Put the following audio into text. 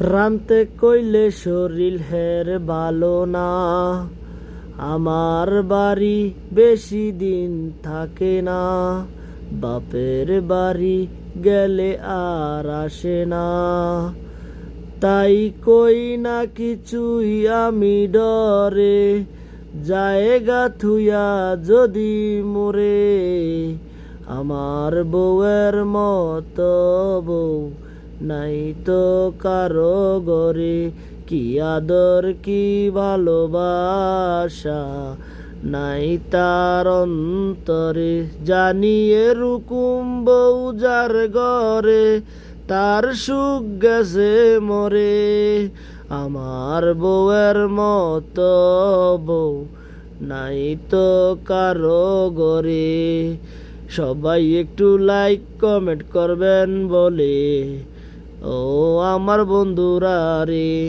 রানতে কইলে শরীর হের ভালো না। আমার বাড়ি বেশি দিন থাকে না। বাপের বাড়ি গেলে আর আসে না। তাই কই না কিছুই আমি ডরে। জায়গা থুয়া যদি মোরে। আমার বউয়ের মতো বউ নাই তো কারও গরে কি আদর, কি ভালোবাসা? নাই তার অন্তরে জানিয়ে রুকুম বউ যার ঘরে, তার সুখ গেছে মরে। আমার বউয়ের মতো বউ নাই তো কারও গরে সবাই একটু লাইক কমেন্ট করবেন বলে। ও আমার বন্ধুরা রে।